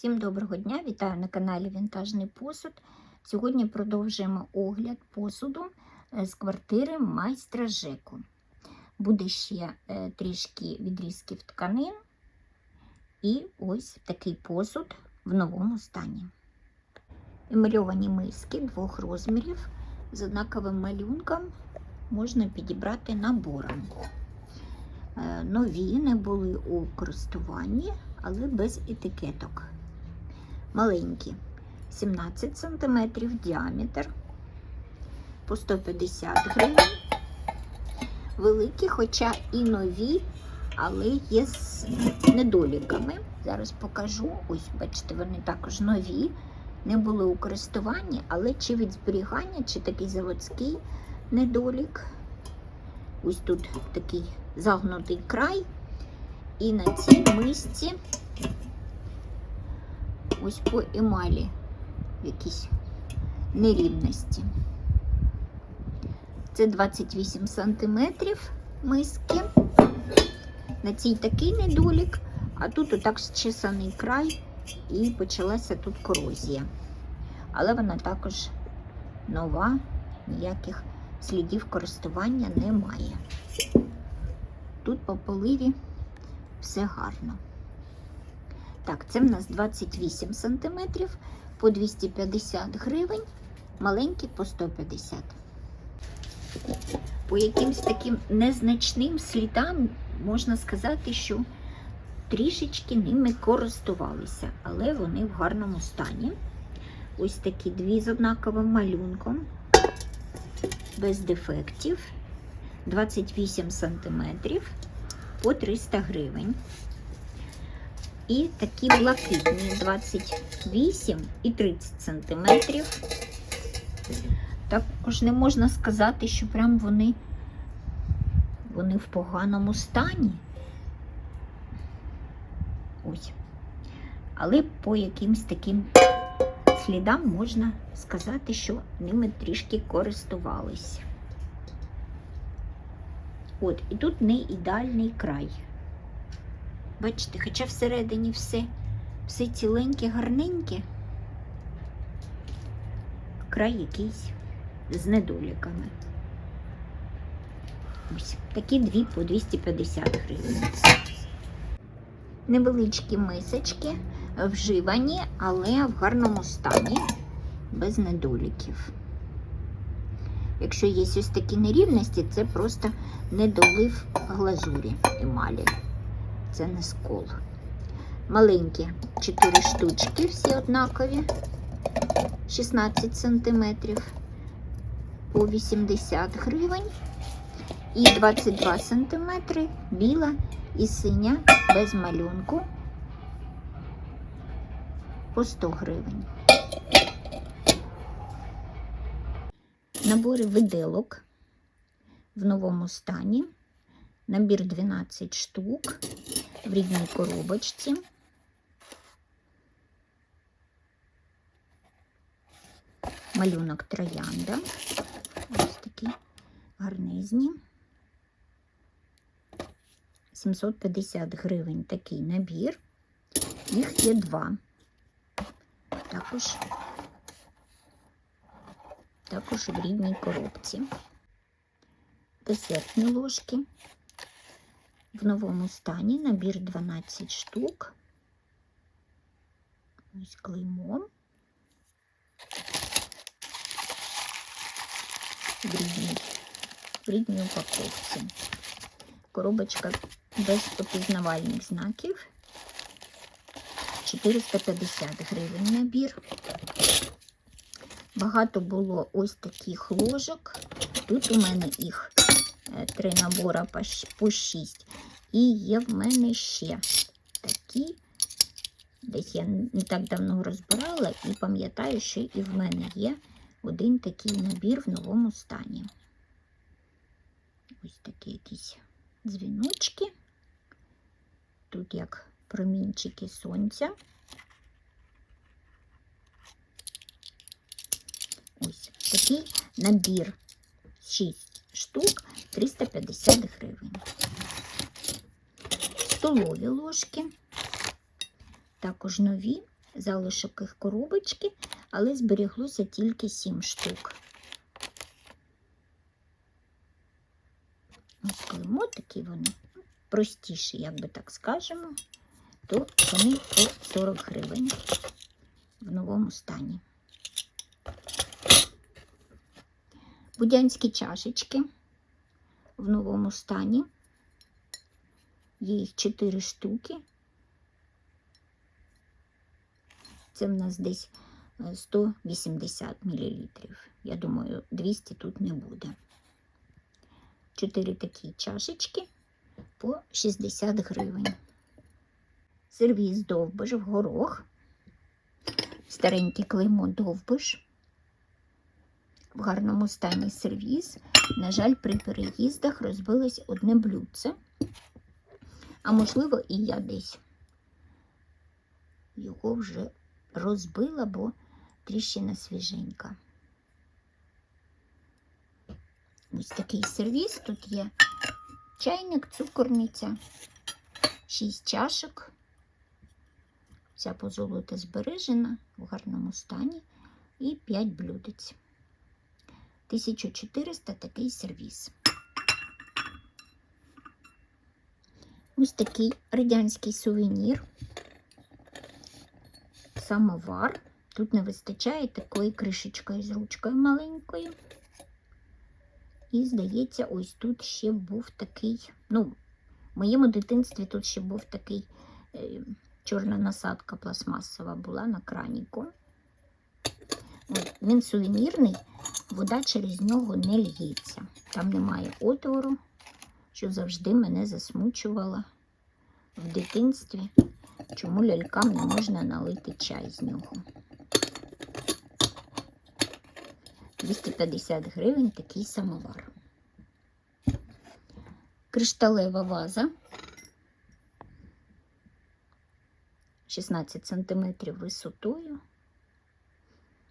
Всім доброго дня! Вітаю на каналі Вінтажний посуд. Сьогодні продовжуємо огляд посуду е, з квартири майстра Жеку. Буде ще е, трішки відрізків тканин. І ось такий посуд в новому стані. Емальовані миски двох розмірів з однаковим малюнком можна підібрати набором. Е, Нові не були у користуванні, але без етикеток. Маленькі 17 см діаметр по 150 гривень. Великі, хоча і нові, але є з недоліками. Зараз покажу. Ось, бачите, вони також нові, не були у користуванні, але чи від зберігання, чи такий заводський недолік. Ось тут такий загнутий край. І на цій мисці ось по емалі якісь нерівності. Це 28 сантиметрів миски. На цій такий недолік, а тут отак зчесаний край і почалася тут корозія. Але вона також нова, ніяких слідів користування немає. Тут по поливі все гарно. Так, це в нас 28 см по 250 гривень, маленькі по 150. По якимсь таким незначним слідам можна сказати, що трішечки ними користувалися, але вони в гарному стані. Ось такі дві з однаковим малюнком, без дефектів, 28 см по 300 гривень. І такі блакитні 28 і 30 сантиметрів. Також не можна сказати, що прям вони, вони в поганому стані. Ось. Але по якимсь таким слідам можна сказати, що ними трішки користувалися. От, і тут не ідеальний край. Бачите, хоча всередині все, все ціленьке, гарненьке, край якийсь з недоліками. Ось такі дві по 250 гривень. Невеличкі мисочки вживані, але в гарному стані, без недоліків. Якщо є ось такі нерівності, це просто недолив глазурі емалі це не скол. Маленькі 4 штучки, всі однакові, 16 сантиметрів по 80 гривень. І 22 сантиметри біла і синя без малюнку по 100 гривень. Набори виделок в новому стані. Набір 12 штук в рідній коробочці. Малюнок троянда. Ось такі гарнизні. 750 гривень такий набір. Їх є два. Також, також в рідній коробці. Десертні ложки в новому стані набір 12 штук. Ось клеймо. В рідній, в рідній упаковці. Коробочка без опізнавальних знаків. 450 гривень набір. Багато було ось таких ложок. Тут у мене їх е, три набора по 6. І є в мене ще такі. Десь я не так давно розбирала і пам'ятаю, що і в мене є один такий набір в новому стані. Ось такі якісь дзвіночки. Тут як промінчики сонця. Ось такий набір 6 штук 350 гривень столові ложки, також нові залишок їх коробочки, але зберіглося тільки 7 штук. Ось клеймо такі вони простіші, як би так скажемо, то вони по 40 гривень в новому стані. Будянські чашечки в новому стані. Є їх 4 штуки. Це в нас десь е, 180 мл. Я думаю, 200 тут не буде. 4 такі чашечки по 60 гривень. Сервіз довбиш в горох. Стареньке клеймо довбиш. В гарному стані сервіз. На жаль, при переїздах розбилось одне блюдце. А можливо, і я десь його вже розбила, бо тріщина свіженька. Ось такий сервіз. Тут є чайник, цукорниця, 6 чашок. Вся позолота збережена в гарному стані і 5 блюдець. 1400 такий сервіз. Ось такий радянський сувенір. Самовар. Тут не вистачає такої кришечкою з ручкою маленькою. І, здається, ось тут ще був такий, ну, в моєму дитинстві тут ще був такий е, чорна насадка пластмасова була на краніку. Він сувенірний, вода через нього не льється. Там немає отвору, що завжди мене засмучувало в дитинстві, чому лялькам не можна налити чай з нього. 250 гривень такий самовар. Кришталева ваза. 16 см висотою,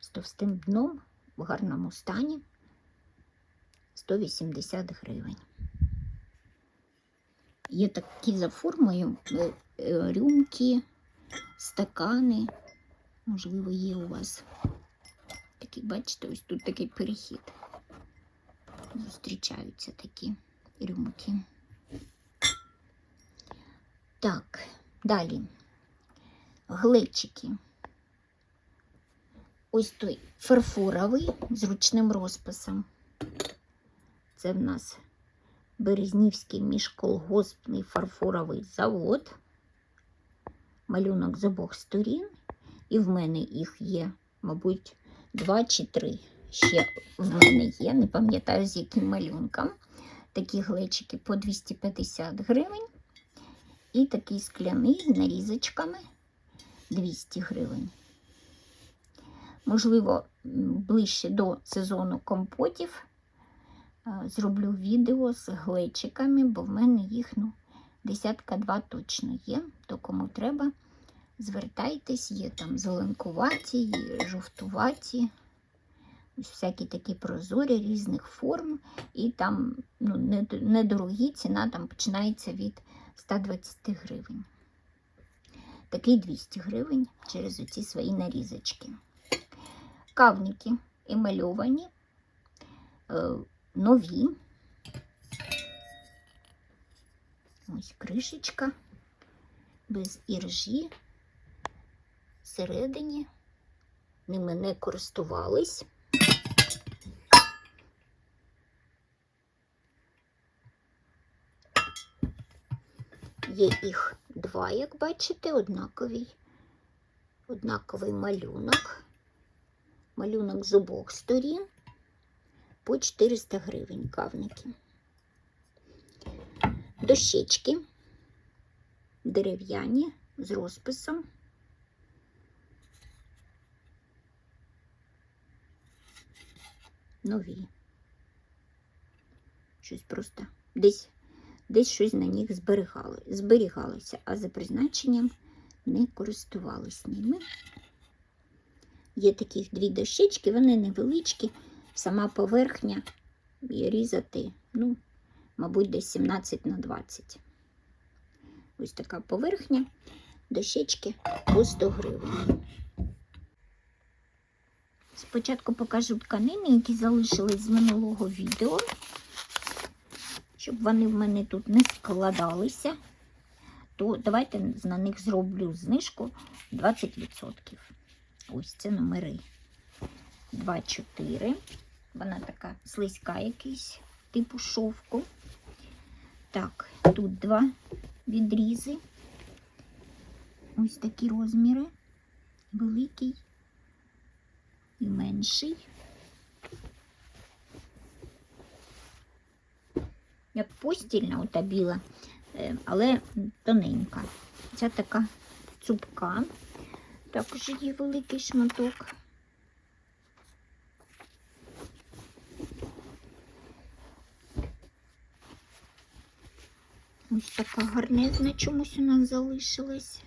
з товстим дном в гарному стані 180 гривень. Є такі за формою е, е, рюмки, стакани. Можливо, є у вас такі, бачите, ось тут такий перехід. Зустрічаються такі рюмки. Так, далі. Глечики. Ось той фарфоровий з ручним розписом. Це в нас Березнівський міжколгоспний фарфоровий завод. Малюнок з обох сторін. І в мене їх є, мабуть, два чи три. Ще в мене є, не пам'ятаю з яким малюнком. Такі глечики по 250 гривень. І такий скляний з нарізочками 200 гривень. Можливо, ближче до сезону компотів зроблю відео з глечиками, бо в мене їх ну, десятка два точно є. То кому треба, звертайтесь, є там зеленкуваті, жовтуваті. Ось всякі такі прозорі різних форм. І там ну, недорогі ціна там починається від 120 гривень. Такий 200 гривень через оці свої нарізочки. Кавники емальовані, нові. Ось кришечка без іржі. Всередині ними не користувались. Є їх два, як бачите, однаковий, однаковий малюнок. Малюнок з обох сторін по 400 гривень кавники. Дощечки дерев'яні з розписом. Нові. Щось просто десь десь щось на них зберігало, зберігалося, а за призначенням не користувались ними. Є таких дві дощечки, вони невеличкі, сама поверхня і різати, ну, мабуть, десь 17 на 20. Ось така поверхня. дощечки по 100 гривень. Спочатку покажу тканини, які залишились з минулого відео, щоб вони в мене тут не складалися. То давайте на них зроблю знижку 20%. Ось це номери 2-4. Вона така слизька якийсь, типу шовку. Так, тут два відрізи. Ось такі розміри. Великий і менший. Як постільна ота біла, е, але тоненька. Ця така цупка. Також є великий шматок. Ось така гарнезна чомусь у нас залишилась.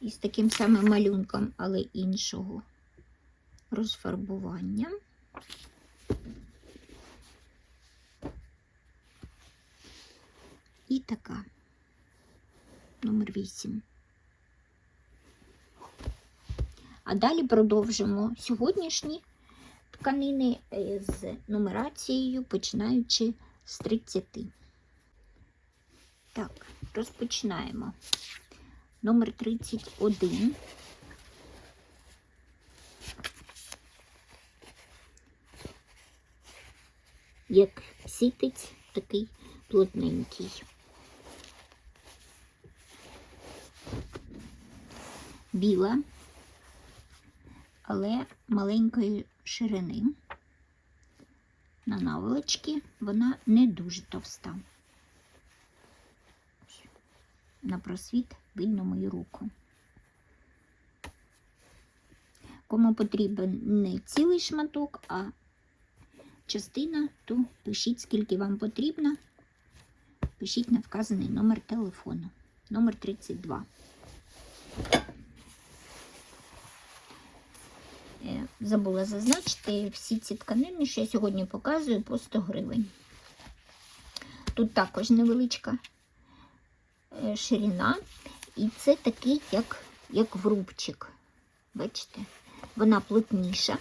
І з таким самим малюнком, але іншого розфарбування. І така номер 8. А далі продовжимо сьогоднішні тканини е, з нумерацією, починаючи з 30. Так, розпочинаємо. Номер 31. Як сітець такий плотненький. Біла, але маленької ширини. На наволочці вона не дуже товста. На просвіт видно мою руку. Кому потрібен не цілий шматок, а частина, то пишіть, скільки вам потрібно. Пишіть на вказаний номер телефону. Номер 32. Е, Забула зазначити всі ці тканини, що я сьогодні показую по 100 гривень. Тут також невеличка е, ширина, і це такий, як, як врубчик. Бачите? Вона плотніша.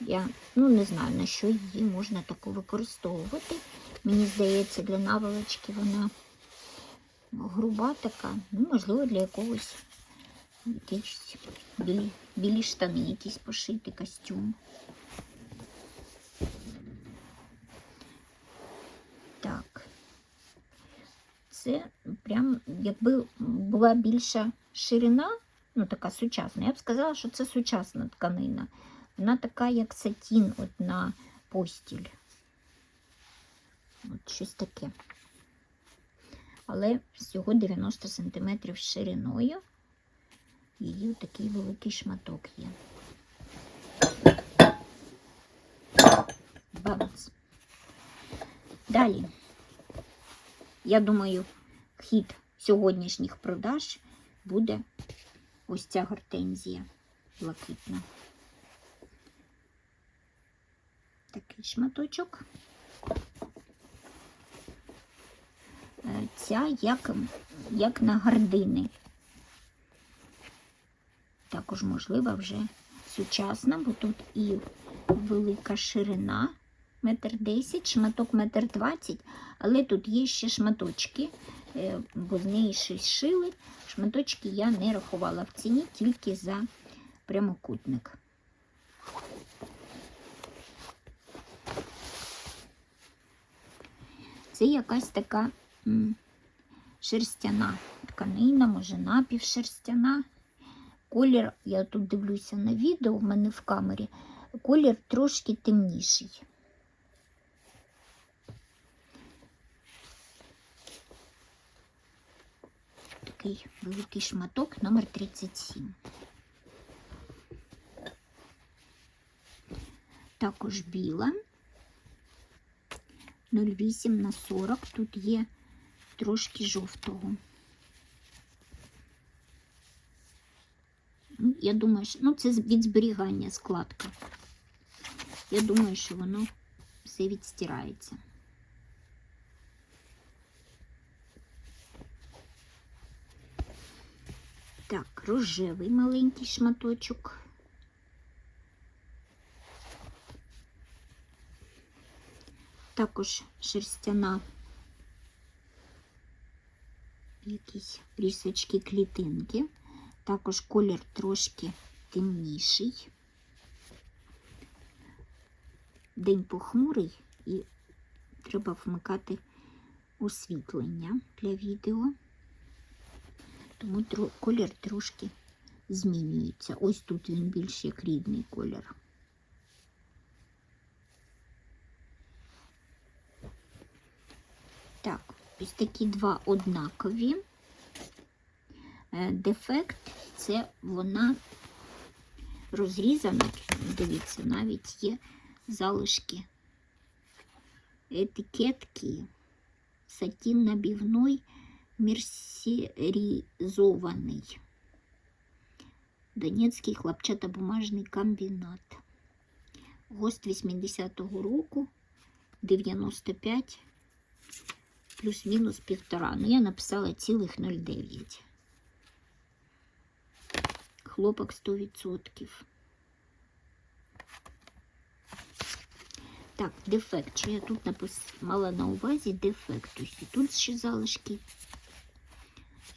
Я ну, не знаю, на що її можна таку використовувати. Мені здається, для наволочки вона груба така, ну, можливо, для якогось якісь білі, білі штани, якісь пошити костюм. Так. Це прям, якби була більша ширина, ну така сучасна, я б сказала, що це сучасна тканина. Вона така, як сатін от на постіль. От щось таке. Але всього 90 см шириною. Її такий великий шматок є. Бац. Далі, я думаю, хід сьогоднішніх продаж буде ось ця гортензія блакитна. Такий шматочок. Е, Ця як, як на гардини. Також можлива вже сучасна, бо тут і велика ширина, метр десять, шматок метр двадцять, але тут є ще шматочки, е, бо з неї щось шили. Шматочки я не рахувала в ціні тільки за прямокутник. Це якась така шерстяна тканина, може напівшерстяна. Колір, я тут дивлюся на відео, в мене в камері, колір трошки темніший. Такий великий шматок номер 37. Також біла 0,8 на 40. Тут є трошки жовтого. Я думаю, що ну, це від зберігання складка. Я думаю, що воно все відстирається. Так, рожевий маленький шматочок. Також шерстяна якісь рісочки клітинки. Також колір трошки темніший. День похмурий і треба вмикати освітлення для відео. Тому колір трошки змінюється. Ось тут він більш як рідний колір. Так, ось такі два однакові. Е, Дефект це вона розрізана. Дивіться, навіть є залишки етикетки. Сатін набівной мерсеризований. Донецький хлопчатобумажний комбінат. ГОСТ 80-го року 95 плюс-мінус півтора. Ну, я написала цілих 0,9. Хлопок 100%. Так, дефект. Що я тут напис... мала на увазі дефект. І тут ще залишки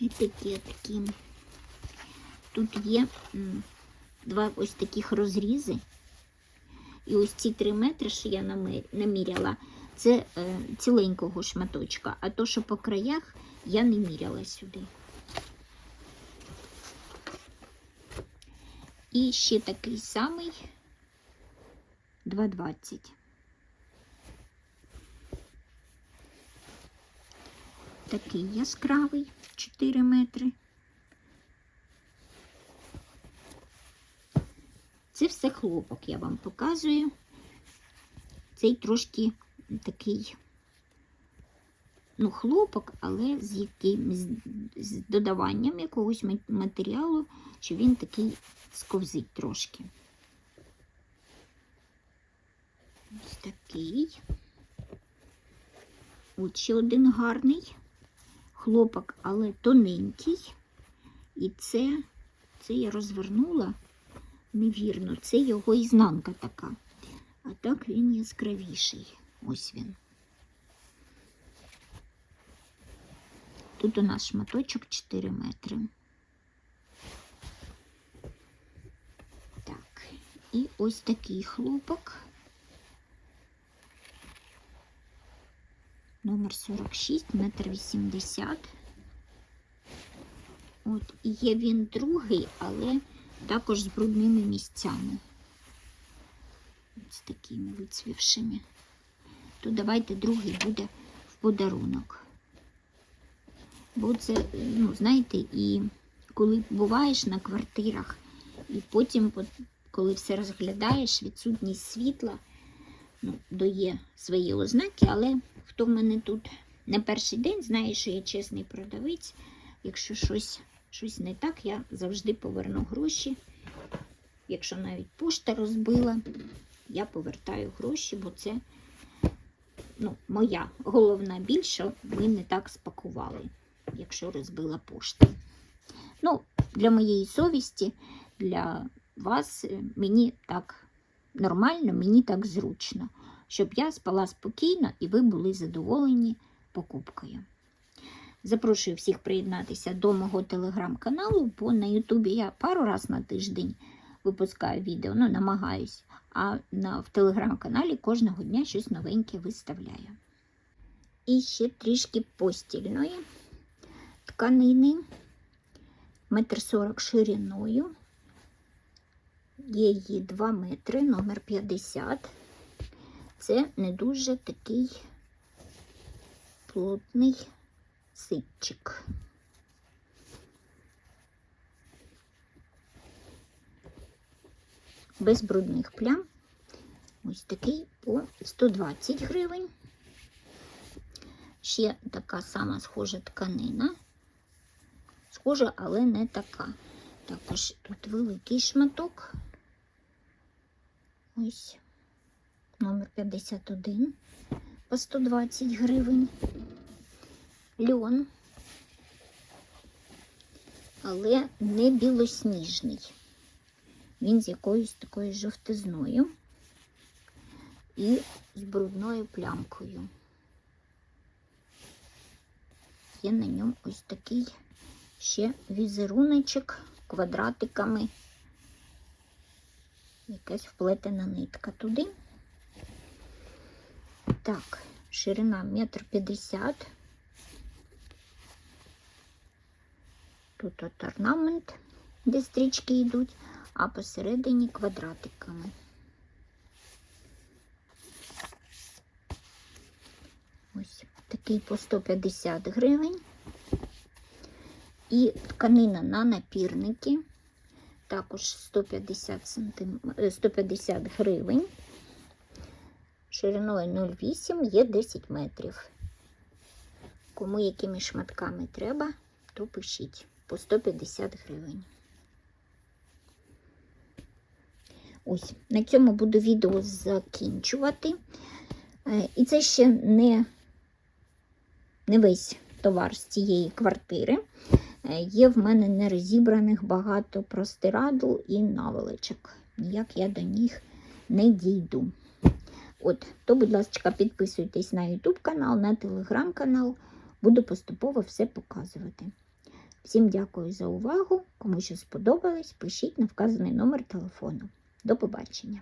етикетки. Тут є два ось таких розрізи. І ось ці три метри, що я наміряла, це е, ціленького шматочка. А то, що по краях, я не міряла сюди. І ще такий самий 2,20. Такий яскравий 4 метри. Це все хлопок, я вам показую. Цей трошки такий, ну, хлопок, але з яким з, з додаванням якогось матеріалу, що він такий сковзить трошки. Ось такий. От ще один гарний хлопок, але тоненький. І це, це я розвернула невірно. Це його ізнанка така. А так він яскравіший. Ось він. Тут у нас шматочок 4 метри. Так, і ось такий хлопок. Номер 46, метр 80. От, і є він другий, але також з брудними місцями. Ось такими вицвівшими. То давайте другий буде в подарунок. Бо це, ну, знаєте, і коли буваєш на квартирах, і потім, коли все розглядаєш, відсутність світла, ну, дає свої ознаки, але хто в мене тут не перший день знає, що я чесний продавець. Якщо щось, щось не так, я завжди поверну гроші. Якщо навіть пошта розбила, я повертаю гроші, бо це ну, моя головна біль, що ми не так спакували, якщо розбила пошта. Ну, для моєї совісті, для вас, е, мені так нормально, мені так зручно, щоб я спала спокійно і ви були задоволені покупкою. Запрошую всіх приєднатися до мого телеграм-каналу, бо на Ютубі я пару раз на тиждень випускаю відео, ну, намагаюсь, а на, в телеграм-каналі кожного дня щось новеньке виставляю. І ще трішки постільної тканини, метр сорок шириною. Є її 2 метри, номер 50. Це не дуже такий плотний ситчик. Без брудних плям. Ось такий по 120 гривень. Ще така сама схожа тканина. Схожа, але не така. Також тут великий шматок. Ось номер 51 по 120 гривень. Льон але не білосніжний. Він з якоюсь такою жовтизною і з брудною плямкою. Є на ньому ось такий ще візеруночок квадратиками. Якась вплетена нитка туди. Так, ширина метр п'ятдесят. Тут от орнамент, де стрічки йдуть, а посередині квадратиками. Ось такий по 150 гривень. І тканина на напірники, також 150, сантим... е, 150 гривень. Шириною 0,8 є 10 метрів. Кому якими шматками треба, то пишіть по 150 гривень. Ось, на цьому буду відео закінчувати. Е, І це ще не, не весь товар з цієї квартири. Е, Є в мене нерозібраних багато простирадл і наволочок. Ніяк я до них не дійду. От, то, будь ласка, підписуйтесь на YouTube канал, на телеграм канал. Буду поступово все показувати. Всім дякую за увагу. Кому що сподобалось, пишіть на вказаний номер телефону. До побачення!